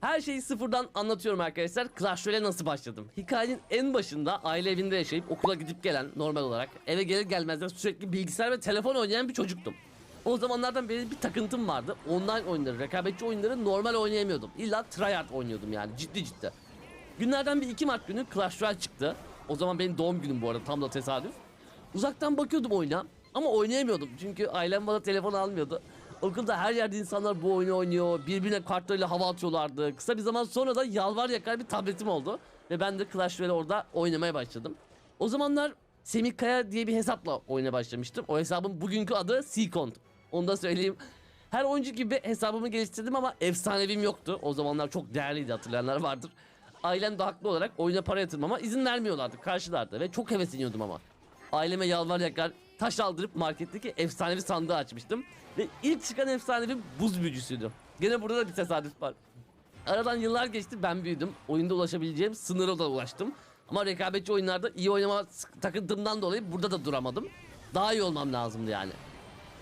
Her şeyi sıfırdan anlatıyorum arkadaşlar. Clash Royale'e nasıl başladım? Hikayenin en başında aile evinde yaşayıp okula gidip gelen normal olarak eve gelir gelmez sürekli bilgisayar ve telefon oynayan bir çocuktum. O zamanlardan beri bir takıntım vardı. Online oyunları, rekabetçi oyunları normal oynayamıyordum. İlla tryhard oynuyordum yani ciddi ciddi. Günlerden bir iki Mart günü Clash Royale çıktı. O zaman benim doğum günüm bu arada tam da tesadüf. Uzaktan bakıyordum oyuna ama oynayamıyordum çünkü ailem bana telefon almıyordu. Okulda her yerde insanlar bu oyunu oynuyor, birbirine kartlarıyla hava atıyorlardı. Kısa bir zaman sonra da yalvar yakar bir tabletim oldu ve ben de Clash Royale orada oynamaya başladım. O zamanlar Semih Kaya diye bir hesapla oyuna başlamıştım. O hesabın bugünkü adı Seacont. Onu da söyleyeyim. Her oyuncu gibi hesabımı geliştirdim ama efsanevim yoktu. O zamanlar çok değerliydi hatırlayanlar vardır. Ailem de haklı olarak oyuna para yatırmama izin vermiyorlardı karşılardı ve çok hevesleniyordum ama. Aileme yalvar yakar taş aldırıp marketteki efsanevi sandığı açmıştım. Ve ilk çıkan efsanevi buz büyücüsüydü. Gene burada da bir tesadüf var. Aradan yıllar geçti ben büyüdüm. Oyunda ulaşabileceğim sınıra da ulaştım. Ama rekabetçi oyunlarda iyi oynama takıntımdan dolayı burada da duramadım. Daha iyi olmam lazımdı yani.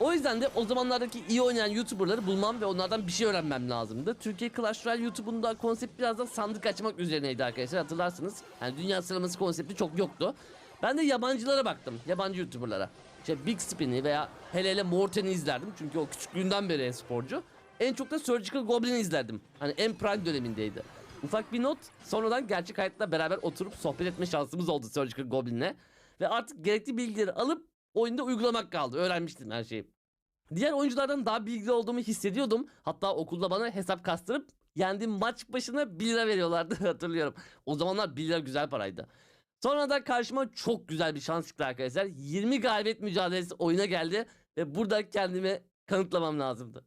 O yüzden de o zamanlardaki iyi oynayan YouTuber'ları bulmam ve onlardan bir şey öğrenmem lazımdı. Türkiye Clash Royale YouTube'unda konsept biraz da sandık açmak üzerineydi arkadaşlar hatırlarsınız. Yani dünya sıralaması konsepti çok yoktu. Ben de yabancılara baktım. Yabancı YouTuber'lara. İşte Big Spin'i veya hele hele Morten'i izlerdim. Çünkü o küçüklüğünden beri sporcu. En çok da Surgical Goblin'i izlerdim. Hani en prime dönemindeydi. Ufak bir not. Sonradan gerçek hayatta beraber oturup sohbet etme şansımız oldu Surgical Goblin'le. Ve artık gerekli bilgileri alıp oyunda uygulamak kaldı. Öğrenmiştim her şeyi. Diğer oyunculardan daha bilgili olduğumu hissediyordum. Hatta okulda bana hesap kastırıp yendiğim maç başına 1 lira veriyorlardı hatırlıyorum. O zamanlar 1 lira güzel paraydı. Sonra da karşıma çok güzel bir şans çıktı arkadaşlar. 20 galibiyet mücadelesi oyuna geldi ve burada kendimi kanıtlamam lazımdı.